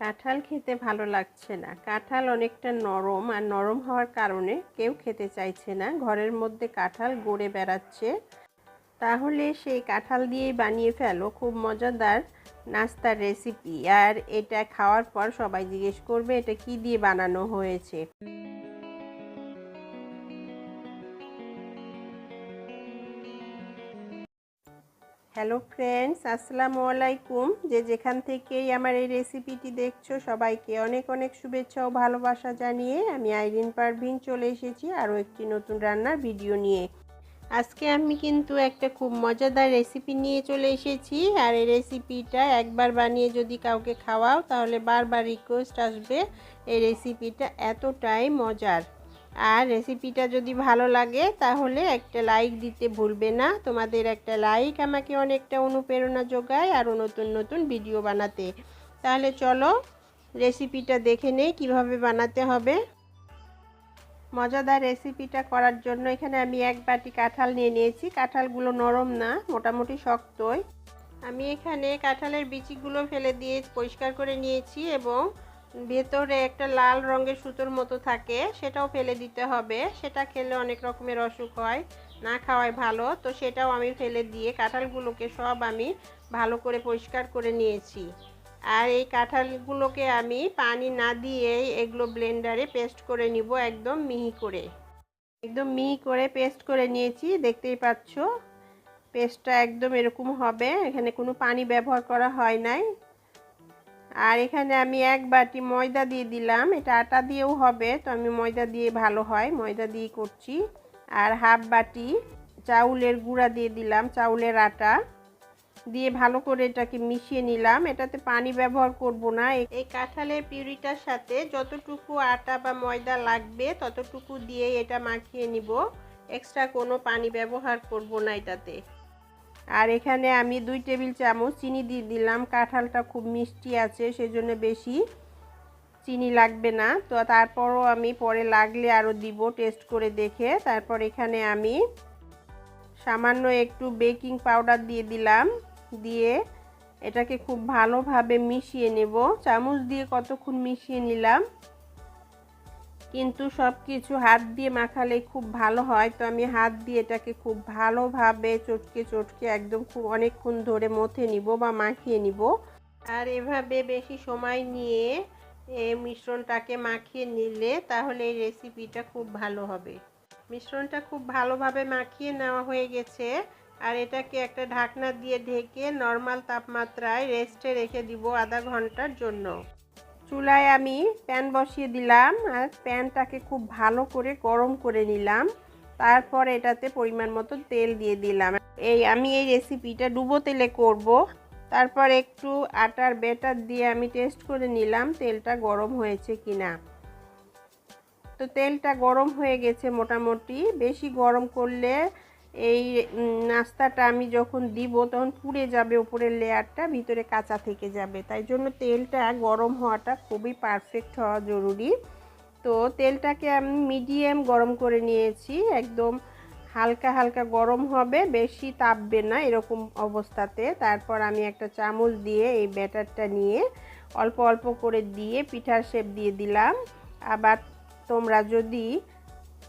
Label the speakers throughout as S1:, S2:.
S1: কাঁঠাল খেতে ভালো লাগছে না। কাঁঠাল অনেকটা নরম আর নরম হওয়ার কারণে কেউ খেতে চাইছে না। ঘরের মধ্যে কাঁঠাল গড়ে বেড়াচ্ছে। তাহলে সেই কাঁঠাল দিয়েই বানিয়ে ফেলো। খুব মজাদার নাস্তার রেসিপি আর এটা খাওয়ার পর সবাই জিজ্ঞেস করবে, এটা কি দিয়ে বানানো হয়েছে? হ্যালো ফ্রেন্ডস, আসসালামু আলাইকুম। যে যেখান থেকেই আমার এই রেসিপিটি দেখছ, সবাইকে অনেক অনেক শুভেচ্ছা ও ভালোবাসা জানিয়ে আমি আইরিন পারভিন চলে এসেছি আরও একটি নতুন রান্নার ভিডিও নিয়ে। আজকে আমি কিন্তু একটা খুব মজাদার রেসিপি নিয়ে চলে এসেছি আর এই রেসিপিটা একবার বানিয়ে যদি কাউকে খাওয়াও, তাহলে বারবার রিকোয়েস্ট আসবে এই রেসিপিটা এতটাই মজার। আর রেসিপিটা যদি ভালো লাগে, তাহলে একটা লাইক দিতে ভুলবে না। তোমাদের একটা লাইক আমাকে অনেকটা অনুপ্রেরণা যোগায় আরও নতুন নতুন ভিডিও বানাতে। তাহলে চলো রেসিপিটা দেখে নেই কীভাবে বানাতে হবে। মজাদার রেসিপিটা করার জন্য এখানে আমি এক বাটি কাঁঠাল নিয়ে নিয়েছি। কাঁঠালগুলো নরম না, মোটামুটি শক্তই। আমি এখানে কাঁঠালের বিচিগুলো ফেলে দিয়ে পরিষ্কার করে নিয়েছি এবং ভেতরে একটা লাল রঙের সুতোর মতো থাকে, সেটাও ফেলে দিতে হবে। সেটা খেলে অনেক রকমের অসুখ হয়, না খাওয়াই ভালো। তো সেটাও আমি ফেলে দিয়ে কাঁঠালগুলোকে সব আমি ভালো করে পরিষ্কার করে নিয়েছি। আর এই কাঁঠালগুলোকে আমি পানি না দিয়েই এগুলো ব্লেন্ডারে পেস্ট করে নিব, একদম মিহি করে। একদম মিহি করে পেস্ট করে নিয়েছি, দেখতেই পাচ্ছ? পেস্টটা একদম এরকম হবে, এখানে কোনো পানি ব্যবহার করা হয় নাই। আর এখানে আমি এক বাটি ময়দা দিয়ে দিলাম। এটা আটা দিয়েও হবে, তো আমি ময়দা দিয়ে ভালো হয়, ময়দা দিয়ে করছি। আর হাফ বাটি চাউলের গুঁড়া দিয়ে দিলাম, চাউলের আটা। দিয়ে ভালো করে এটাকে মিশিয়ে নিলাম। এটাতে পানি ব্যবহার করব না। এই কাঁঠালের পিউরিটার সাথে যতটুকু আটা বা ময়দা লাগবে, ততটুকু দিয়ে এটা মাখিয়ে নিব। এক্সট্রা কোনো পানি ব্যবহার করব না এটাতে। আর এখানে আমি দুই টেবিল চামচ চিনি দিয়ে দিলাম। কাঁঠালটা খুব মিষ্টি আছে, সেজন্য বেশি চিনি লাগবে না। তো তারপরও আমি পরে লাগলে আরও দিব, টেস্ট করে দেখে। তারপর এখানে আমি সামান্য একটু বেকিং পাউডার দিয়ে দিলাম। দিয়ে এটাকে খুব ভালোভাবে মিশিয়ে নেব। চামচ দিয়ে কতক্ষণ মিশিয়ে নিলাম? কিন্তু সব কিছু হাত দিয়ে মাখালে খুব ভালো হয়। তো আমি হাত দিয়ে এটাকে খুব ভালোভাবে চটকে চটকে একদম খুব অনেকক্ষণ ধরে মথে নিব বা মাখিয়ে নিব। আর এভাবে বেশি সময় নিয়ে এই মিশ্রণটাকে মাখিয়ে নিলে তাহলে এই রেসিপিটা খুব ভালো হবে। মিশ্রণটা খুব ভালোভাবে মাখিয়ে নেওয়া হয়ে গেছে। আর এটাকে একটা ঢাকনা দিয়ে ঢেকে নর্মাল তাপমাত্রায় রেস্টে রেখে দিব আধা ঘণ্টার জন্য। চুলায় আমি প্যান বসিয়ে দিলাম আর প্যানটাকে খুব ভালো করে গরম করে নিলাম। তারপর এটাতে পরিমাণ মতো তেল দিয়ে দিলাম। এই আমি এই রেসিপিটা ডুবো তেলে করব। তারপর একটু আটার বেটার দিয়ে আমি টেস্ট করে নিলাম তেলটা গরম হয়েছে কিনা। তো তেলটা গরম হয়ে গেছে মোটামুটি। বেশি গরম করলে এই নাস্তাটা আমি যখন দিব, তখন পুড়ে যাবে উপরের লেয়ারটা, ভিতরে কাঁচা থেকে যাবে। তাই জন্য তেলটা গরম হওয়াটা খুবই পারফেক্ট হওয়া জরুরি। তো তেলটাকে আমি মিডিয়াম গরম করে নিয়েছি। একদম হালকা হালকা গরম হবে, বেশি তাপবে না এরকম অবস্থাতে। তারপর আমি একটা চামচ দিয়ে এই ব্যাটারটা নিয়ে অল্প অল্প করে দিয়ে পিঠার শেপ দিয়ে দিলাম। আবার তোমরা যদি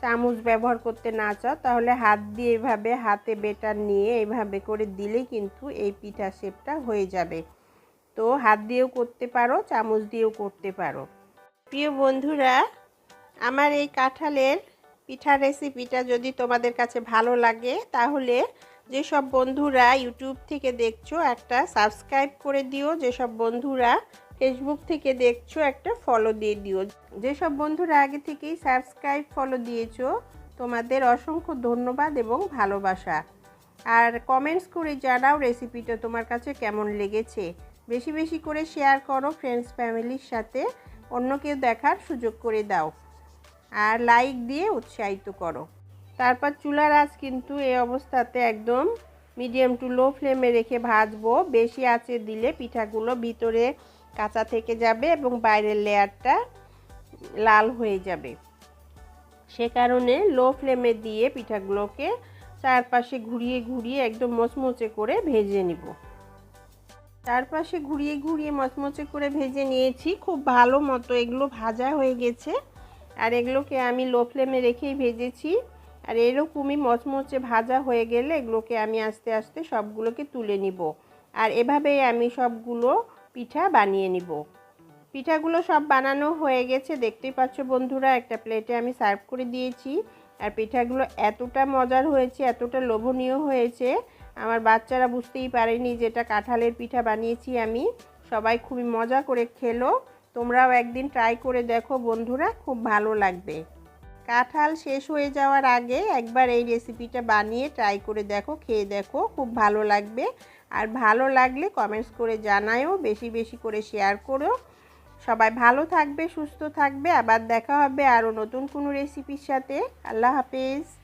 S1: চামচ ব্যবহার করতে না চাও, তাহলে হাত দিয়ে এভাবে হাতে বেটার নিয়ে এইভাবে করে দিলেই কিন্তু এই পিঠা শেপটা হয়ে যাবে। তো হাত দিয়েও করতে পারো, চামচ দিয়েও করতে পারো। প্রিয় বন্ধুরা, আমার এই কাঁঠালের পিঠা রেসিপিটা যদি তোমাদের কাছে ভালো লাগে, তাহলে যেসব বন্ধুরা ইউটিউব থেকে দেখছ, একটা সাবস্ক্রাইব করে দিও। যেসব বন্ধুরা ফেসবুক থেকে দেখছ একটা ফলো দিয়ে দিও। যেসব বন্ধুরা আগে থেকেই সাবস্ক্রাইব ফলো দিয়েছ, তোমাদের অসংখ্য ধন্যবাদ এবং ভালোবাসা। আর কমেন্টস করে জানাও রেসিপিটা তোমার কাছে কেমন লেগেছে। বেশি বেশি করে শেয়ার করো ফ্রেন্ডস ফ্যামিলির সাথে অন্য কেউ দেখার সুযোগ করে দাও। আর লাইক দিয়ে উৎসাহিত করো। তারপর চুলার আঁচ কিন্তু এই অবস্থাতে একদম মিডিয়াম টু লো ফ্লেমে রেখে ভাজবো। বেশি আঁচে দিলে পিঠাগুলো ভিতরে কাঁচা থেকে যাবে এবং বাইরের লেয়ারটা লাল হয়ে যাবে। সে কারণে লো ফ্লেমে দিয়ে পিঠাগুলোকে চারপাশে ঘুরিয়ে ঘুরিয়ে একদম মচমচে করে ভেজে নিব। চারপাশে ঘুরিয়ে ঘুরিয়ে মচমচে করে ভেজে নিয়েছি। খুব ভালো মতো এগুলো ভাজা হয়ে গেছে। আর এগুলোকে আমি লো ফ্লেমে রেখেই ভেজেছি। আর এরকমই মচমচে ভাজা হয়ে গেলে এগুলোকে আমি আস্তে আস্তে সবগুলোকে তুলে নিব। আর এভাবেই আমি সবগুলো পিঠা বানিয়ে নিব। পিঠাগুলো সব বানানো হয়ে গেছে। দেখতেই পাচ্ছ বন্ধুরা, একটা প্লেটে আমি সার্ভ করে দিয়েছি। আর পিঠাগুলো এতটা মজার হয়েছে, এতটা লোভনীয় হয়েছে। আমার বাচ্চারা বুঝতেই পারেনি যে এটা কাঁঠালের পিঠা বানিয়েছি আমি। সবাই খুবই মজা করে খেলো। তোমরাও একদিন ট্রাই করে দেখো বন্ধুরা, খুব ভালো লাগবে। কাঁঠাল শেষ হয়ে যাওয়ার আগে একবার এই রেসিপিটা বানিয়ে ট্রাই করে দেখো, খেয়ে দেখো, খুব ভালো লাগবে। আর ভালো লাগলে কমেন্টস করে জানায়ও, বেশি বেশি করে শেয়ার করো। সবাই ভালো থাকবে, সুস্থ থাকবে। আবার দেখা হবে আরও নতুন কোনো রেসিপির সাথে। আল্লাহ হাফেজ।